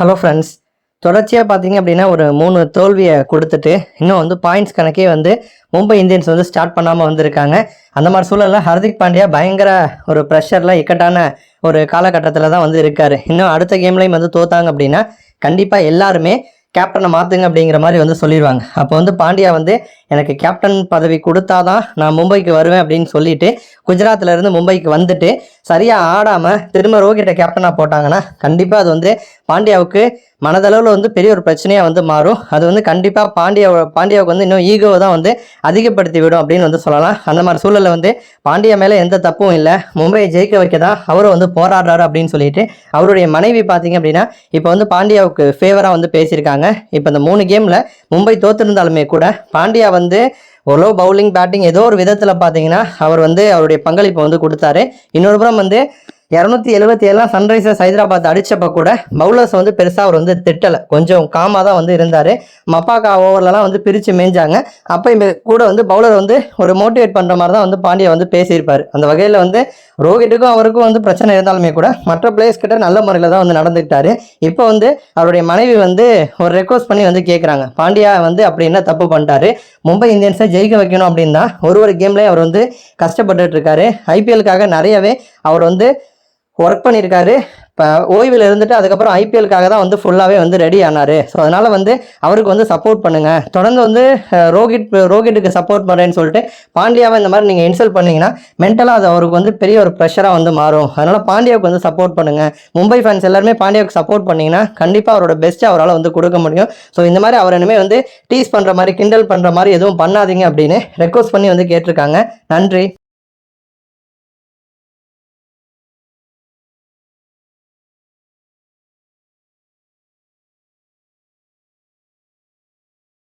Hello friends தொடர்ச்சியாக பார்த்தீங்க அப்படின்னா ஒரு மூணு தோல்வியை கொடுத்துட்டு இன்னும் வந்து பாயிண்ட்ஸ் கணக்கே வந்து மும்பை இந்தியன்ஸ் வந்து ஸ்டார்ட் பண்ணாமல் வந்திருக்காங்க. அந்த மாதிரி சூழலில் ஹர்திக் பாண்டியா பயங்கர ஒரு ப்ரெஷரில் இக்கட்டான ஒரு காலகட்டத்தில் தான் வந்து இருக்கார். இன்னும் அடுத்த கேம்லேயும் வந்து தோத்தாங்க அப்படின்னா கண்டிப்பாக எல்லாருமே கேப்டனை மாற்றுங்க அப்படிங்கிற மாதிரி வந்து சொல்லிடுவாங்க அப்போ வந்து பாண்டியா வந்து எனக்கு கேப்டன் பதவி கொடுத்தாதான் நான் மும்பைக்கு வருவேன் அப்படின்னு சொல்லிட்டு குஜராத்ல இருந்து மும்பைக்கு வந்துட்டு சரியாக ஆடாமல் திரும்ப ரோஹிட்டை கேப்டனாக போட்டாங்கன்னா கண்டிப்பாக அது வந்து பாண்டியாவுக்கு மனதளவில் வந்து பெரிய ஒரு பிரச்சனையாக வந்து மாறும். அது வந்து கண்டிப்பாக பாண்டியா பாண்டியாவுக்கு வந்து இன்னும் ஈகோவை தான் வந்து அதிகப்படுத்தி விடும் அப்படின்னு வந்து சொல்லலாம். அந்த மாதிரி சூழலில் வந்து பாண்டியா மேலே எந்த தப்பும் இல்லை. மும்பையை ஜெயிக்க வைக்க தான் அவரும் வந்து போராடுறாரு அப்படின்னு சொல்லிட்டு அவருடைய மனைவி பார்த்தீங்க அப்படின்னா இப்போ வந்து பாண்டியாவுக்கு ஃபேவராக வந்து பேசியிருக்காங்க. இப்போ இந்த மூணு கேமில் மும்பை தோத்திருந்தாலுமே கூட பாண்டியா வந்து ஓரளவு பவுலிங் பேட்டிங் ஏதோ ஒரு விதத்தில் பார்த்தீங்கன்னா அவர் வந்து அவருடைய பங்களிப்பை வந்து கொடுத்தாரு. இன்னொரு புறம் வந்து இரநூத்தி எழுபத்தி ஏழாம் சன்ரைசர்ஸ் ஹைதராபாத் அடித்தப்ப கூட பவுலர்ஸ் வந்து பெருசாக அவர் வந்து திட்டலை. கொஞ்சம் காமாக தான் வந்து இருந்தார். மப்பாக்கா ஓவர்லலாம் வந்து பிரித்து மேய்ஞ்சாங்க அப்போ கூட வந்து பவுலர் வந்து ஒரு மோட்டிவேட் பண்ணுற மாதிரி தான் வந்து பாண்டியா வந்து பேசியிருப்பார். அந்த வகையில் வந்து ரோஹிட்டுக்கும் அவருக்கும் வந்து பிரச்சனை இருந்தாலுமே கூட மற்ற பிளேயர்ஸ் கிட்ட நல்ல முறையில் தான் வந்து நடந்துக்கிட்டாரு. இப்போ வந்து அவருடைய மனைவி வந்து ஒரு ரெக்வஸ்ட் பண்ணி வந்து கேட்குறாங்க பாண்டியா வந்து அப்படி என்ன தப்பு பண்ணிட்டாரு? மும்பை இந்தியன்ஸை ஜெயிக்க வைக்கணும் அப்படின்னா ஒரு ஒரு கேம்லேயும் அவர் வந்து கஷ்டப்பட்டுட்டு இருக்காரு. ஐபிஎலுக்காக நிறையவே அவர் வந்து ஒர்க் பண்ணியிருக்காரு. இப்போ ஓய்வில் இருந்துட்டு அதுக்கப்புறம் ஐபிஎலுக்காக தான் வந்து ஃபுல்லாகவே வந்து ரெடி ஆனார். ஸோ அதனால் வந்து அவருக்கு வந்து சப்போர்ட் பண்ணுங்கள் தொடர்ந்து வந்து ரோஹித் ரோஹிட்டுக்கு சப்போர்ட் பண்ணுறேன்னு சொல்லிட்டு பாண்டியாவை இந்த மாதிரி நீங்கள் இன்சல்ட் பண்ணிங்கன்னா மென்டலாக அது அவருக்கு வந்து பெரிய ஒரு ப்ரெஷராக வந்து மாறும். அதனால் பாண்டியாவுக்கு வந்து சப்போர்ட் பண்ணுங்கள் மும்பை ஃபேன்ஸ் எல்லாருமே பாண்டியாவுக்கு சப்போர்ட் பண்ணிங்கன்னா கண்டிப்பாக அவரோட பெஸ்ட்டை அவரால் வந்து கொடுக்க முடியும். ஸோ இந்த மாதிரி அவர் இனிமேல் வந்து டீஸ் பண்ணுற மாதிரி கிண்டல் பண்ணுற மாதிரி எதுவும் பண்ணாதீங்க அப்படின்னு ரெக்வஸ்ட் பண்ணி வந்து கேட்டிருக்காங்க. நன்றி.